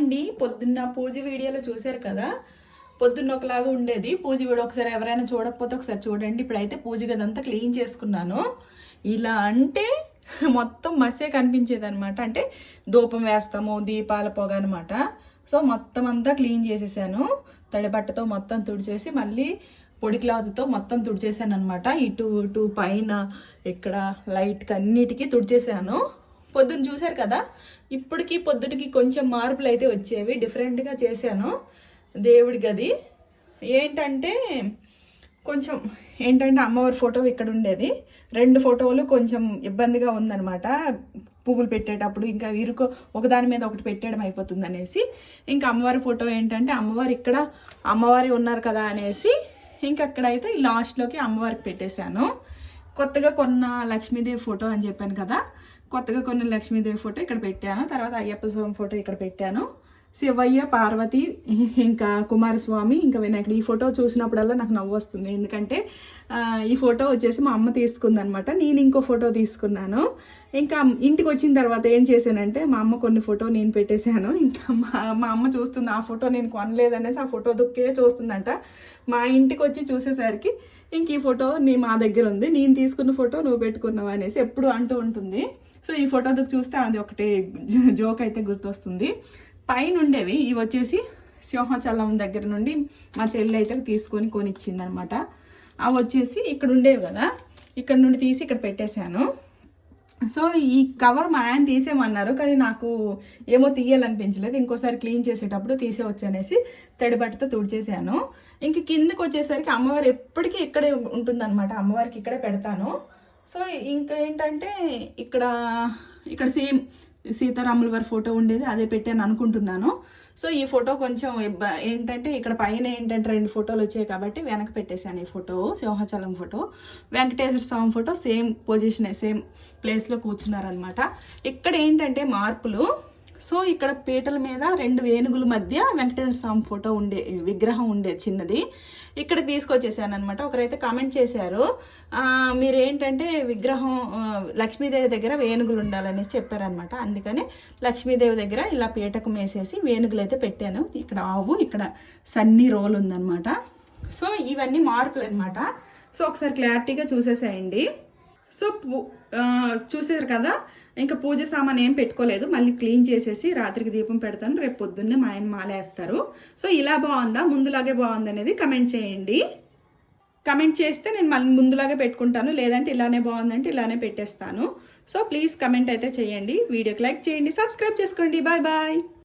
అండి పొద్దున్న పూజ వీడియోలో చూశారు కదా? పొద్దున్న ఒకలాగా ఉండేది. పూజ వీడియో ఒకసారి ఎవరైనా చూడకపోతే ఒకసారి చూడండి. ఇప్పుడైతే పూజ గదంతా క్లీన్ చేసుకున్నాను. ఇలా అంటే మొత్తం మసే కనిపించేది అనమాట అంటే ధూపం వేస్తాము దీపాల పొగ అనమాట సో మొత్తం అంతా క్లీన్ చేసేసాను. తడిబట్టతో మొత్తం తుడిచేసి మళ్ళీ పొడి క్లాత్తో మొత్తం తుడిచేసాను అనమాట ఇటు ఇటు పైన ఇక్కడ లైట్కి అన్నిటికీ తుడిచేసాను. పొద్దున్న చూశారు కదా? ఇప్పటికి పొద్దునకి కొంచెం మార్పులు అయితే వచ్చేవి డిఫరెంట్గా చేశాను. దేవుడి గది. ఏంటంటే కొంచెం ఏంటంటే అమ్మవారి ఫోటో ఇక్కడ ఉండేది. రెండు ఫోటోలు కొంచెం ఇబ్బందిగా ఉందనమాట పువ్వులు పెట్టేటప్పుడు ఇంకా ఇరుకు ఒకదాని మీద ఒకటి పెట్టడం అయిపోతుంది అనేసి ఇంకా అమ్మవారి ఫోటో ఏంటంటే అమ్మవారు ఇక్కడ అమ్మవారి ఉన్నారు కదా అనేసి. ఇంకా అక్కడైతే లాస్ట్లోకి అమ్మవారికి పెట్టేశాను. కొత్తగా కొన్న లక్ష్మీదేవి ఫోటో అని చెప్పాను కదా. కొత్తగా కొన్న లక్ష్మీదేవి ఫోటో ఇక్కడ పెట్టాను. తర్వాత అయ్యప్ప స్వామి ఫోటో ఇక్కడ పెట్టాను. శివయ్య పార్వతి ఇంకా కుమారస్వామి ఇంకా వినాయకుడు. ఈ ఫోటో చూసినప్పుడల్లా నాకు నవ్వు వస్తుంది. ఎందుకంటే ఈ ఫోటో వచ్చేసి మా అమ్మ తీసుకుందనమాట నేను ఇంకో ఫోటో తీసుకున్నాను. ఇంకా ఇంటికి వచ్చిన తర్వాత ఏం చేశానంటే మా అమ్మ కొన్ని ఫోటో నేను పెట్టేశాను. ఇంకా మా మా అమ్మ చూస్తుంది ఆ ఫోటో నేను కొనలేదనేసి ఆ ఫోటో దుక్కే చూస్తుందంట. మా ఇంటికి వచ్చి చూసేసరికి ఇంక ఈ ఫోటో నీ మా దగ్గర ఉంది. నేను తీసుకున్న ఫోటో నువ్వు పెట్టుకున్నావు? అనేసి ఎప్పుడు అంటూ ఉంటుంది. సో ఈ ఫోటో దుక్కు చూస్తే అది ఒకటి జోక్ అయితే గుర్తొస్తుంది. పైన ఉండేవి ఇవి వచ్చేసి సింహాచలం దగ్గర నుండి మా చెల్లి అయితే తీసుకొని కొనిచ్చింది అనమాట అవి వచ్చేసి ఇక్కడ ఉండేవి కదా. ఇక్కడ నుండి తీసి ఇక్కడ పెట్టేశాను. సో ఈ కవర్ మా ఆయన తీసేయమన్నారు. కానీ నాకు ఏమో తీయాలనిపించలేదు. ఇంకోసారి క్లీన్ చేసేటప్పుడు తీసేవచ్చు అనేసి తడిబట్టతో తుడిచేసాను ఇంక కిందకి వచ్చేసరికి అమ్మవారు ఎప్పటికీ ఇక్కడే ఉంటుందన్నమాట. అమ్మవారికి ఇక్కడే పెడతాను. సో ఇంకా ఏంటంటే ఇక్కడ ఇక్కడ సేమ్ సీతారాముల వారి ఫోటో ఉండేది అదే పెట్టాను అనుకుంటున్నాను. సో ఈ ఫోటో కొంచెం ఇబ్బ- ఏంటంటే ఇక్కడ పైన ఏంటంటే రెండు ఫోటోలు వచ్చాయి కాబట్టి వెనక పెట్టేశాను ఈ photo Simhachalam photo. Venkateswara Swamy photo same position same ప్లేస్లో కూర్చున్నారనమాట ఇక్కడ ఏంటంటే మార్పులు సో ఇక్కడ పీటల మీద రెండు ఏనుగుల మధ్య వెంకటేశ్వర స్వామి ఫోటో ఉండే విగ్రహం ఉండేది చిన్నది. ఇక్కడికి తీసుకొచ్చేసాను అనమాట ఒకరైతే కామెంట్ చేశారు. మీరేంటంటే విగ్రహం లక్ష్మీదేవి దగ్గర వేణుగులు ఉండాలనేసి చెప్పారనమాట అందుకని లక్ష్మీదేవి దగ్గర ఇలా పీటకు వేసేసి వేణుగులు అయితే పెట్టాను. ఇక్కడ ఆవు ఇక్కడ సన్నీ రోల్ ఉందన్నమాట. సో ఇవన్నీ మార్పులు అనమాట సో ఒకసారి క్లారిటీగా చూసేసేయండి. సో చూసారు కదా? ఇంకా పూజ సామాన్ ఏం పెట్టుకోలేదు. మళ్ళీ క్లీన్ చేసేసి రాత్రికి దీపం పెడతాను. రేపు పొద్దున్నే మా ఆయన మాలేస్తారు. సో ఇలా బాగుందా? ముందులాగే బాగుంది అనేది కమెంట్ చేయండి. కమెంట్ చేస్తే నేను మళ్ళీ ముందులాగే పెట్టుకుంటాను. లేదంటే ఇలానే బాగుందంటే ఇలానే పెట్టేస్తాను. సో ప్లీజ్ కమెంట్ అయితే చేయండి. వీడియోకి లైక్ చేయండి. సబ్స్క్రైబ్ చేసుకోండి. Bye bye